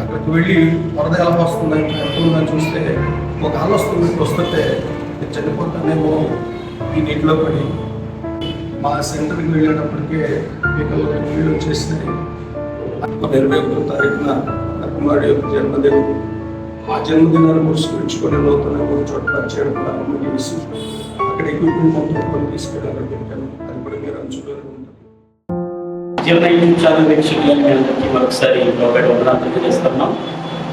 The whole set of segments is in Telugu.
అక్కడికి వెళ్ళి వరద ఎలా వస్తుందని ఎంత ఉందని చూస్తే ఒక ఆలు వస్తుంది వస్తుంటే చనిపోతానేమో ఈ నీటిలో పడి మా సెంటర్కి వెళ్ళేటప్పటికే పీకల్లో నీళ్ళు వచ్చేసినాయి. ఇరవై ఒకటో తారీఖున కుమారుడు యొక్క జన్మదినం. ఆ జన్మదినాన్ని పురస్కరించుకొని నూతన ఒక చోట పరిచయం ప్రారంభం చేసి అక్కడ ఎక్విప్మెంట్ మొత్తం తీసుకెళ్ళాలని పెట్టాను అది కూడా మీరు అంచుకొని జీవన యూట్యూబ్ ఛానల్ వీక్షకులకి అందరికీ మరొకసారి ఒకటి వందనాలు తెలియజేస్తున్నాం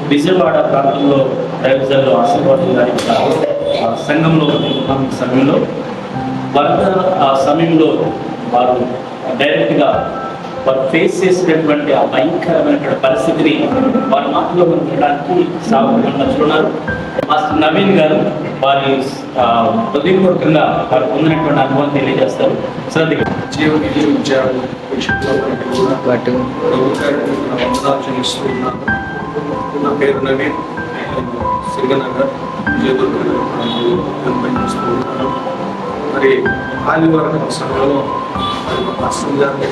విజయవాడ ప్రాంతంలో రైతుల్లో ఆశీర్వాదం గారి సంఘంలో సమయంలో వరద ఆ సమయంలో వారు డైరెక్ట్గా వారు ఫేస్ చేసినటువంటి ఆ భయంకరమైన పరిస్థితిని వారి మాటలో సాగుతున్నట్లు ఉన్నారు మాస్టర్ నవీన్ గారు వారి హృదయపూర్వకంగా వారు పొందినటువంటి అనుభవం తెలియజేస్తారు. గారికి నా పేరు నవీన్. నేను సింగనగర్ విజయదుర్గ మరి ఆదివారం సమయంలో మరి మా పాస్టర్ గారిని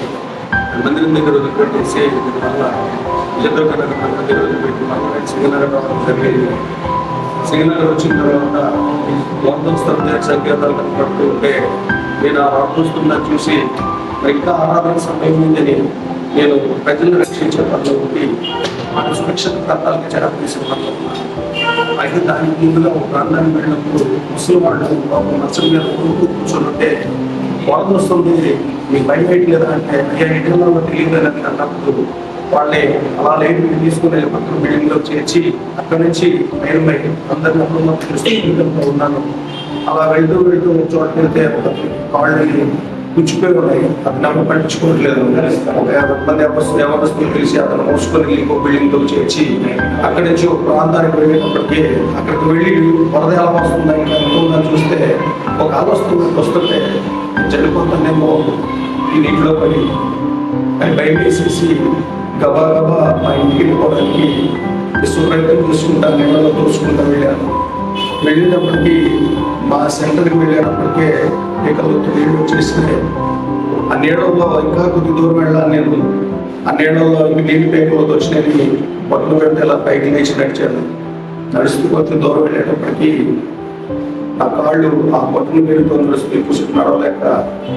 మందిరం దగ్గర వదిలిపెట్టేసి మళ్ళా విజయదుర్గ కన్నా మందిరం దగ్గర వదిలిపెట్టి మళ్ళీ సింగనగర్ రావడం జరిగింది. సింగనగర్ వచ్చిన తర్వాత మోహన్ సంకేతాలు కనపడుతూ ఉంటే నేను ఆ రాబోతున్నా చూసి ఇంకా ఆరాధన సమయం ఉందని నేను ప్రజలను రక్షించే పనిలో ఉండి మన సురక్షిత ప్రాంతాలకు చేరతీసిన పనిలో ఉన్నాను. అయితే దానికి ముందుగా ఒక ప్రాంతానికి వెళ్ళినప్పుడు ముసలి వాళ్ళు ఒక మంచం మీద కూర్చుంటే వరద వస్తుంది మీకు భయం వేయట్లేదా అంటే అయ్యా ఎటులో తెలియదు అని అన్నప్పుడు వాళ్ళే అలా లేదు తీసుకుని పక్కన బిల్డింగ్లో చేర్చి అక్కడ నుంచి నేను అందరిని అప్పుడు ఉన్నాను. అలా వెళ్తూ వెళ్తూ ఒక చోట వెళ్తే కాళ్ళని పుచ్చిపోయి ఉన్నాయి అది నమ్మ పట్టించుకోవట్లేదు. ఒక యాభై మంది ఎవరు కలిసి తెలిసి అతను మోసుకొని ఇంకో బిల్డింగ్లో చేర్చి అక్కడి నుంచి ఒక ప్రాంతానికి వెళ్ళినప్పటికీ అక్కడికి వెళ్ళి వరద ఎలా వస్తుందని అనుకుందని చూస్తే ఒక ఆలు వస్తుంటే చనిపోతానేమో ఈ నీటిలో పడి. అని భయం వేసేసి గబా గబా మా ఇంటికి వెళ్ళిపోవడానికి ప్రయత్నం చూసుకుంటా నీళ్ళలో తోసుకుంటా వెళ్ళాను. వెళ్ళేటప్పటికీ మా సెంటర్కి వెళ్ళేటప్పటికే ఇక్కడ నీళ్ళు వచ్చేసినాయి ఆ నీళ్ళలో ఇంకా కొద్ది దూరం వెళ్ళాలి నేను. ఆ నీళ్ళలో ఇంక నీళ్ళు పేకలతో వచ్చినాయి బట్టలు పెడితే ఇలా పైకి లేచి నడిచాను. నడుస్తూ కొద్ది దూరం వెళ్ళేటప్పటికీ నా కాళ్ళు ఆ బట్టలు పేరుతో నడుస్తూ కూర్చున్నాడో లేక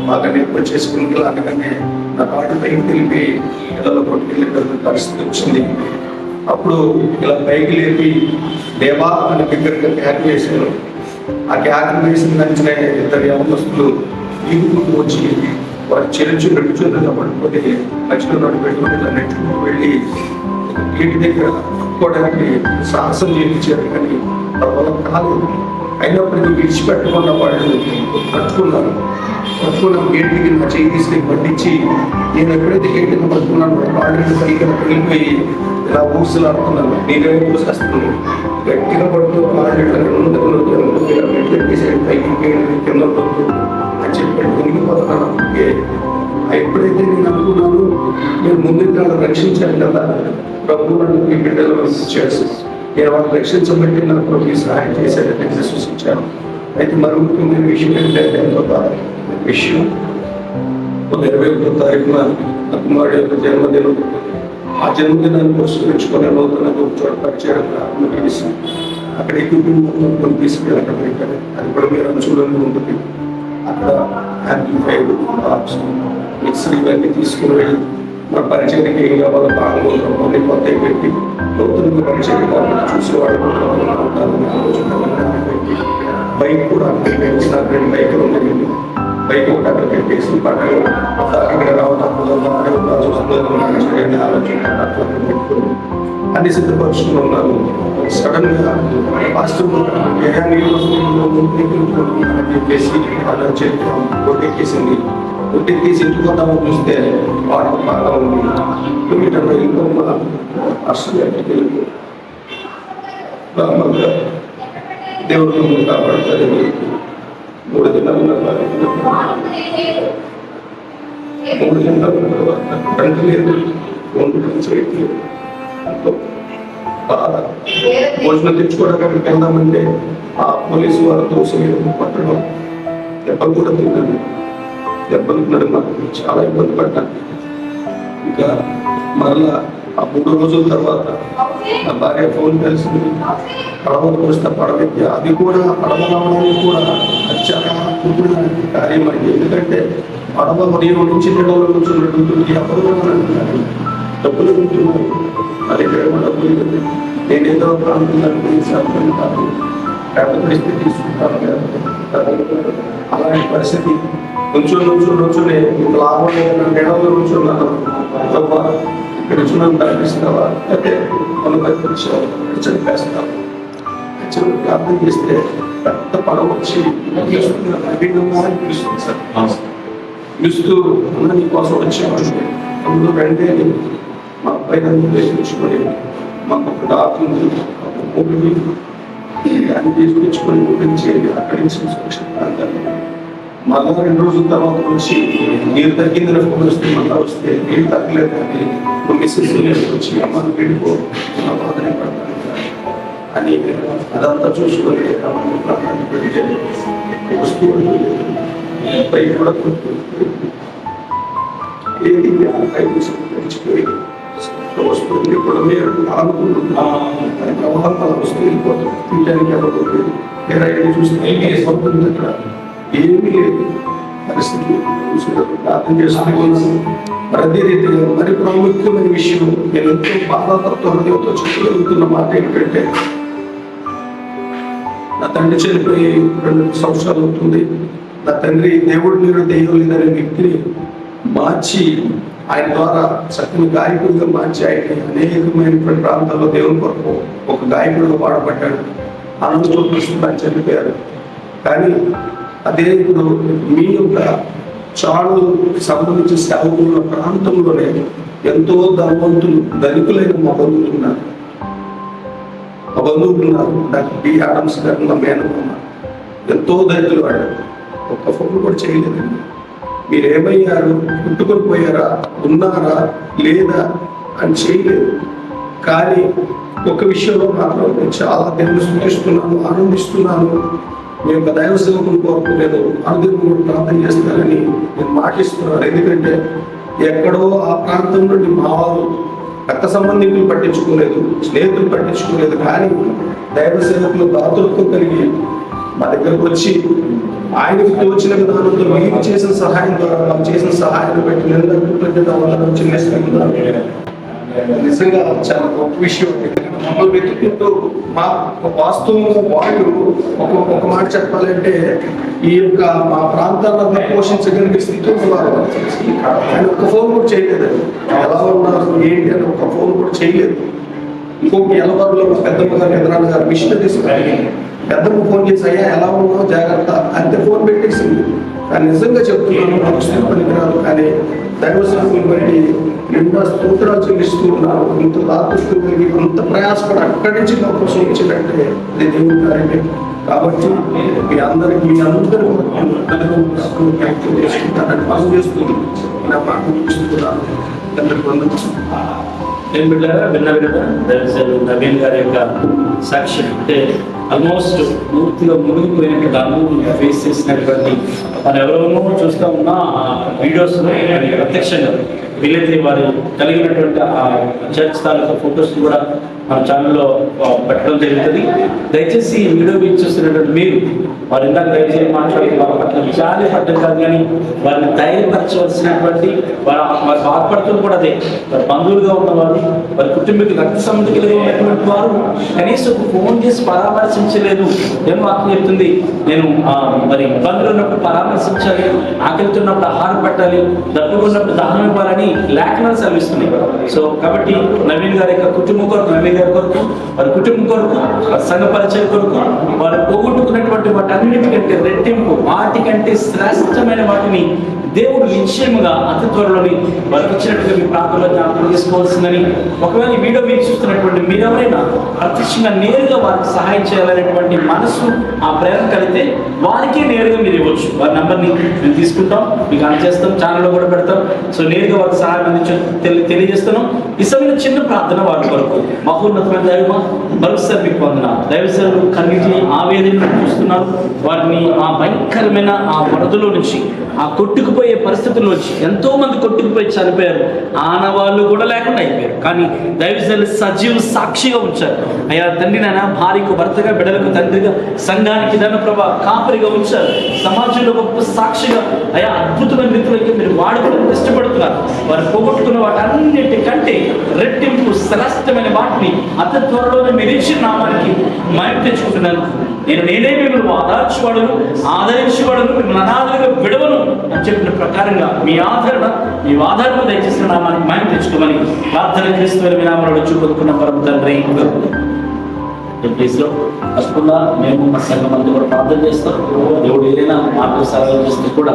బాగా నొప్పి వచ్చేసుకుని అనగానే నా కాళ్ళు పైకి తెలిపి ఇళ్ళలో కొట్టుకెళ్ళే పరిస్థితి వచ్చింది. అప్పుడు ఇలా పైకి లేపి దేవా అని బిగ్గరగా క్యాక్ వేశారు ఆ క్యాక్ వేసిన వెంటనే ఇద్దరు యవనస్తులు ఈదుకుంటూ వచ్చి వారి చెరుచు రెండు చేతులు పడుకొని మధ్యలో నడు పెట్టుకుని ఇలా నెట్టుకు వెళ్ళి గేటు దగ్గర పట్టుకోవడానికి సాహసం చేయించారు కానీ వాళ్ళ వల్ల కాలేదు. అయినప్పటికీ విడిచిపెట్టకుండా వాళ్ళు పట్టుకున్నారు. పట్టుకున్న గేట్ దగ్గర నా చేయి తీసుకుని పట్టించి నేను ఎప్పుడైతే గేట్ దగ్గర పట్టుకున్నాను కాళ్ళు పైకి వెళ్ళిపోయి ఇలా ఊసులాడుతున్నాను నేనే ఊసేస్తున్నాను గట్టిగా పడుతూ కాళ్ళు ఇట్లా ముందుకు మెట్లు మెట్లెట్టేసి పైకి గేట్ కింద పడుతూ అని చెప్పి మునిగిపోతున్నాను అందుకే ఎప్పుడైతే నేను అనుకున్నాను నేను ముందు నన్ను రక్షించాను కదా ప్రభు నన్ను ఈ బిడ్డలు చేసి నేను వాళ్ళు రక్షించబట్టి నాకు ప్రభు సహాయం చేశాడని నేను విశ్వసించాను అయితే మరుగుతున్న విషయం ఏంటంటే ఎంతో బాధ విషయం ఒక ఇరవై ఒకటో తారీఖున నా కుమారుడు యొక్క జన్మదినం. ఆ జన్మదినాన్ని పురస్కరించుకొని నూతన ఒక చోట పరిచయం ప్రారంభం అక్కడ ఎక్విప్మెంట్ మొత్తం తీసుకెళ్ళి అక్కడ పెట్టాను అది కూడా మీరు అంచులోనే ఉంటుంది. అక్కడ యాంప్లిఫైడ్ బాక్స్ మిక్సర్ ఇవన్నీ తీసుకుని వెళ్ళి మన పరిచయకి ఏం కావాలో భాగంలో కొన్ని కొత్త పెట్టి నూతనంగా పరిచయం కావాలి చూసేవాళ్ళు కూడా ఆలోచన. పెట్టి బైక్ కూడా అక్కడ నాకు రెండు బైక్లు ఉన్నాయి బయట కూడా అక్కడ పెట్టేసి పక్కన అక్కడ రావడం ఆలోచన అన్ని సిద్ధపరుచుకుని ఉన్నారు. సడన్గా పాస్టర్ ఏ నీళ్ళు వస్తుంది అని చెప్పేసి అలా కొట్టెక్కేసింది కొట్టెక్కేసి ఇంటికి చూస్తే వాటర్ బాగా ఉంది. కిలోమీటర్లో ఇంకో అసలు దేవుడు మమ్మల్ని మూడు దినాలు మూడు దినాల తర్వాత కంటి లేదు. రెండు చేయట్లేదు బాధ భోజనం తెచ్చుకోవడానికి అక్కడికి వెళ్దామంటే ఆ పోలీసు వారు దోశ మీద పట్టడం దెబ్బలు కూడా తిన్నాను. దెబ్బలు తినడం చాలా ఇబ్బంది పడ్డాను. ఇంకా మరలా ఆ మూడు రోజుల తర్వాత నా భార్య ఫోన్ కలిసింది. పడవకు వస్తే పడవకి అది కూడా పడవ రావడానికి కూడా అది కార్యం అయింది ఎందుకంటే పడవ నేను నుంచి నీళ్ళలో కూర్చున్నటువంటి ఎవరు రానంటున్నారు. డబ్బులు ఉంటున్నారు మరి ఇక్కడ కూడా డబ్బులు లేదు నేను ఏదో ప్రాంతం అనుకుని కాదు. పేద పరిస్థితి తీసుకుంటాను అలాంటి పరిస్థితి కొంచెం నుంచో నుంచునే ఇంత లాభం లేదన్న నీడలో నుంచున్నాను వచ్చినాను తగ్గిస్తావా అయితే మనం తగ్గించావు చివరి ప్రార్థన చేస్తే పెద్ద పడవ వచ్చి పిలుస్తుంది సార్. పిలుస్తూ అన్న నీ కోసం వచ్చేవాడిని అందులో వెంటనే మా అబ్బాయి నన్ను ఉపయోగించుకొని మాకు ఒక డాక్ ఉంది ఒక మూవీ దాన్ని తీసుకొచ్చుకొని గురించి అక్కడి నుంచి ప్రాంతాన్ని మళ్ళా రెండు రోజుల తర్వాత వచ్చి నీరు తగ్గిందని ఫోన్ వస్తే మళ్ళా వస్తే నీరు తగ్గలేదు కానీ మా మిస్సెస్ వచ్చి అమ్మ నువ్వు వెళ్ళిపో బాధనే పడతాను. అని అదంతా చూసుకొని పెడితే వస్తువులు పై కూడా ఏది వస్తుంది కూడా మీరు అనుకుంటున్నాం ప్రవాహం వెళ్ళిపోతుంది తినడానికి ఐడి చూస్తే అక్కడ ఏమీ లేదు. పరిస్థితి ప్రార్థన చేస్తూ ప్రతి రీతిగా మరి ప్రాముఖ్యమైన విషయం నేను ఎంతో బాధాతత్వ హృదయంతో చెప్పగలుగుతున్న మాట ఏమిటంటే నా తండ్రి చనిపోయి రెండు సంవత్సరాలు అవుతుంది. నా తండ్రి దేవుడు మీరు దెయ్యం లేదనే వ్యక్తిని మార్చి ఆయన ద్వారా చక్కని గాయకుడిగా మార్చి ఆయన అనేకమైనటువంటి ప్రాంతాల్లో దేవుని కొరకు ఒక గాయకుడిగా వాడబడ్డాడు. అనంతపురం కృష్ణ చనిపోయారు కానీ అదే ఇప్పుడు మీ యొక్క చాడు సంబంధించిన సేవకుల ప్రాంతంలోనే ఎంతో ధనవంతులు ధనికులైన మా బంధువులు ఉన్నారు. మా బంధువులు ఉన్నారు. డాక్టర్ బి ఆడమ్స్ గారు నా మేనమామ. ఎంతో దళితులు వాడు ఒక్క ఫోన్ కూడా చేయలేదండి. మీరు ఏమయ్యారు పుట్టుకొని పోయారా? ఉన్నారా? లేదా? అని చేయలేదు. కానీ ఒక విషయంలో మాత్రం నేను చాలా దేవుని సూచిస్తున్నాను ఆనందిస్తున్నాను. మీ యొక్క దైవ సేవకులు కోరుకోలేదు అనుదినం కూడా ప్రార్థన చేస్తారని నేను మాటిస్తున్నాను. ఎందుకంటే ఎక్కడో ఆ ప్రాంతం నుండి మా రక్త సంబంధికులు పట్టించుకోలేదు స్నేహితులు పట్టించుకోలేదు కానీ దైవ సేవకులు దాతృత్వం కలిగి మా దగ్గరకు వచ్చి ఆయనకు తోచిన విధానంతో మీరు చేసిన సహాయం ద్వారా మాకు చేసిన సహాయాన్ని బట్టి నిన్న కృతజ్ఞత వల్ల చిన్న నిజంగా చాలా గొప్ప విషయం. మమ్మల్ని వెతుక్కుంటూ మా ఒక వాళ్ళు ఒక ఒక మాట చెప్పాలంటే ఈ యొక్క మా ప్రాంతాలను పోషించగలిగే స్థితిలో వారు ఆయన ఒక్క ఫోన్ కూడా చేయలేదు. ఎలా ఉన్నారు ఏంటి అని ఒక ఫోన్ కూడా చేయలేదు. ఇంకొక ఎలవరంలో మా పెద్దమ్మ గారు ఎదురాలు గారు మిషనరీస్ పెద్దమ్మ ఫోన్ చేసి అయ్యా ఎలా ఉన్నావు? జాగ్రత్త అంతే ఫోన్ పెట్టేసింది. కానీ నిజంగా చెప్తున్నాను నాకు పనికిరాదు కానీ దైవ సంఘం బట్టి నిండా స్తోత్రాలు చెల్లిస్తూ ఉన్నారు ఇంత దాతృష్టి కలిగి అంత ప్రయాసపడి అక్కడి నుంచి నా కోసం ఇచ్చినట్టే అది దేవుని కార్యమే. కాబట్టి మీ అందరికి మీ అందరి చేసుకుంటారని పని చేస్తూ నా మాట చూస్తున్నాను. అందరికి వందనాలు. నేను బిడ్డగా విన్నారు కదా దయచేసి నవీన్ గారి యొక్క సాక్షి. అంటే ఆల్మోస్ట్ పూర్తిగా మునిగిపోయినటువంటి అనుభవం ఫేస్ చేసినటువంటి మనం ఎవరెవరో చూస్తూ ఉన్న వీడియోస్ ప్రత్యక్షంగా వీలైతే వారు కలిగినటువంటి ఆ చర్చ్ తాలూకా ఫొటోస్ కూడా మన ఛానల్లో పెట్టడం జరుగుతుంది. దయచేసి ఈ వీడియో వీక్షిస్తున్నటువంటి మీరు వారు ఇందాక దయచేసి మాట్లాడి వారి పట్ల జాలి పడ్డం కాదు కానీ వారిని ధైర్యపరచవలసినటువంటి వారు వారు బాధపడుతూ కూడా అదే. వారి బంధువులుగా ఉన్నవారు వారి కుటుంబీకులు రక్త సంబంధికులుగా ఉన్నటువంటి వారు కనీసం ఫోన్ చేసి పరామర్శించలేదు. ఏం వాక్యం చెప్తుంది నేను మరి ఇబ్బందులు ఉన్నప్పుడు పరామర్శించాలి ఆకలితున్నప్పుడు ఆహారం పెట్టాలి డబ్బులు ఉన్నప్పుడు దాహం ఇవ్వాలని లేఖనాలు సెలవిస్తున్నాయి. సో కాబట్టి నవీన్ గారి యొక్క కుటుంబం కొరకు నవీన్ గారి కొరకు వారి కుటుంబం కొరకు వారి సంఘ పరిచయం కొరకు వారు పోగొట్టుకున్నటువంటి వాటి అన్నిటికంటే రెట్టింపు వాటికంటే శ్రేష్టమైన వాటిని దేవుడు నిశ్చయముగా అతి త్వరలోని వారికి ఇచ్చినట్టుగా మీ ప్రాంతంలో జ్ఞాపకం చేసుకోవాల్సిందని. ఒకవేళ ఈ వీడియో మీరు చూస్తున్నటువంటి మీరెవరైనా ప్రత్యక్షంగా నేరుగా వారికి సహాయం చేయాలనేటువంటి మనసు ఆ ప్రేరణ కలిగితే వారికే నేరుగా మీరు ఇవ్వచ్చు. వారి నెంబర్ని మేము తీసుకుంటాం మీకు అందజేస్తాం ఛానల్లో కూడా పెడతాం. సో నేరుగా వారికి సహాయం అందించు తెలియజేస్తున్నాం. ఈ సమయంలో చిన్న ప్రార్థన వారి కొరకు. మహోన్నత మహోన్నతమైన దైవ మరొకసారి మీకు వందన దైవసేవలు కన్నిటిని ఆవేదన చూస్తున్నారు. వారిని ఆ భయంకరమైన ఆ వరదలో నుంచి ఆ కొట్టుకుపోయే పరిస్థితుల్లో నుంచి ఎంతో మంది కొట్టుకుపోయి చనిపోయారు. ఆనవాళ్ళు కూడా లేకుండా అయిపోయారు. కానీ దైవసేవలు సజీవ సాక్షిగా ఉంచారు. అయ్యా తండ్రి నాయన భార్యకు భర్తగా బిడ్డలకు తండ్రిగా సంఘానికి దాన ప్రభా కాపరిగా ఉంచారు. సమాజంలో గొప్ప సాక్షిగా అయ్యా అద్భుతమైన రీతిలోకి మీరు వాడుకోవడం ఇష్టపడుతున్నారు వారు పోగొట్టుకున్న వాటన్నిటికంటే రెట్టింపు శ్రేష్టమైన వాటిని అతి త్వరలోనే మీరు నామానికి మైపు తెచ్చుకుంటున్నాను. నేను నేనే మిమ్మల్ని ఆదర్శవాడును ఆదరించేవాడను మిమ్మల్ని అనాథలుగా విడవను అని చెప్పిన ప్రకారంగా మీ ఆదరణ మీ ఆధారణ దయచేసిన నామానికి మైపు తెచ్చుకోమని ప్రార్థన చేస్తున్న మీ నామంలో చూపుకున్న పరం తండ్రి. ప్లీజ్లో మేము మా సంఘం అంతా కూడా ప్రార్థన చేస్తాం. దేవుడు ఏదైనా మాటలు సలహా చేస్తే కూడా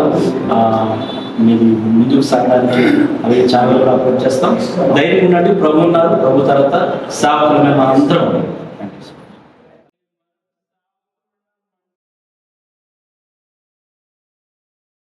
మీది ముందుకు సాగడానికి అవి ఛానల్ కూడా అప్లోడ్ చేస్తాం. ధైర్యం ఉండండి. ప్రభు ఉన్నారు ప్రభు తర్వాత సేవకులు మేము అందరం.